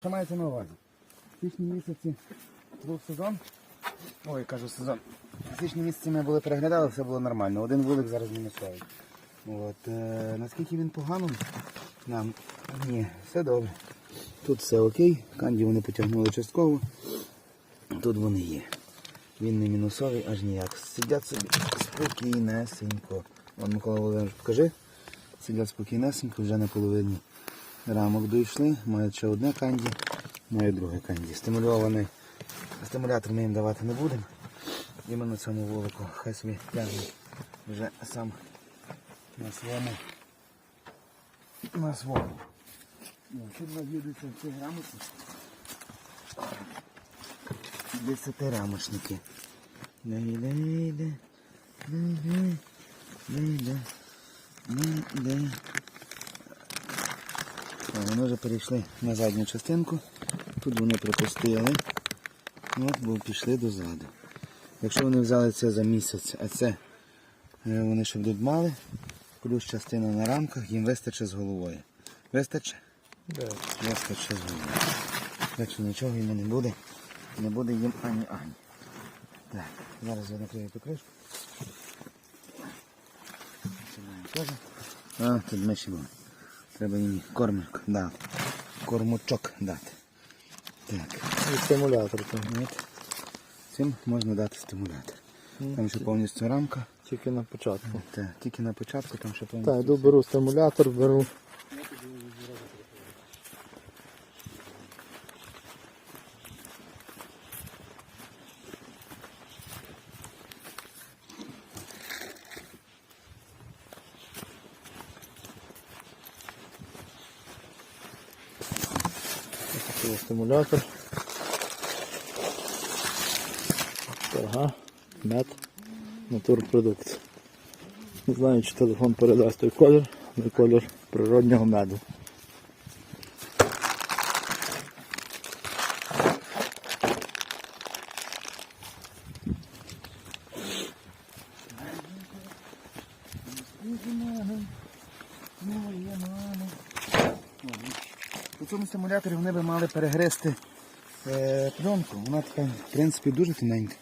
Що мається на увазі? Січні місяці був сезон. Ой, кажу сезон. В січні місяці ми були переглядали, все було нормально. Один вулик зараз мінусовий. От, е, наскільки він поганий нам? Ні, все добре. Тут все окей, канді вони потягнули частково. Тут вони є. Він не мінусовий, аж ніяк. Сидять собі спокійнесенько. Вон Микола Володимирович, покажи. Сидять спокійнесенько, вже на половині рамок дійшли. Мають ще одне канді, мають друге канді. Стимульований стимулятор ми їм давати не будемо. Іменно цьому вулику. Хай собі тягне вже сам на своєму. На своєму. Тут навідуються ці грамоти. Десятирамочники. Дай-дай-дай, дай-дай, дай-дай, дай-дай. О, Вони вже перейшли на задню частинку. Тут вони припустили. От, бо пішли дозаду. Якщо вони взяли це за місяць, а це е, вони ще будуть мали, плюс частина на рамках, їм вистачить з головою. Вистачить? Вистачить з головою. Так що нічого їм не буде. Не буде їм ані ані. Так, зараз я накрию ту кришку. А, тут миші були. Треба їм кормик, да. кормочок дати. Так. І стимулятор там. Цим можна дати стимулятор. Там ще повністю рамка. Тільки на початку. Так, тільки на початку там ще повністю. Так, йду беру стимулятор, беру. Стимулятор. Ага, мед, натурпродукт. Не знаю, чи телефон передасть той колір, але колір природнього меду. У цьому стимуляторі вони би мали перегризти е, пленку. Вона така, в принципі, дуже тоненька.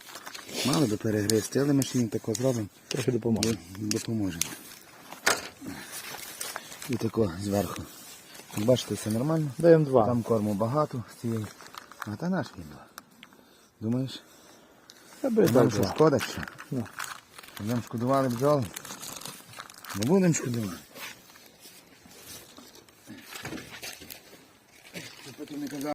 Мали би перегризти, але ми ще їм тако зробимо. Трохи допоможе. Допоможемо. І тако зверху. Бачите, все нормально. Даємо два. Там корму багато з цієї. А та наш він. Думаєш? Аби Нам що два. шкода що? Ну. Нам шкодували бджоли? Не будемо шкодувати. 给你干掉。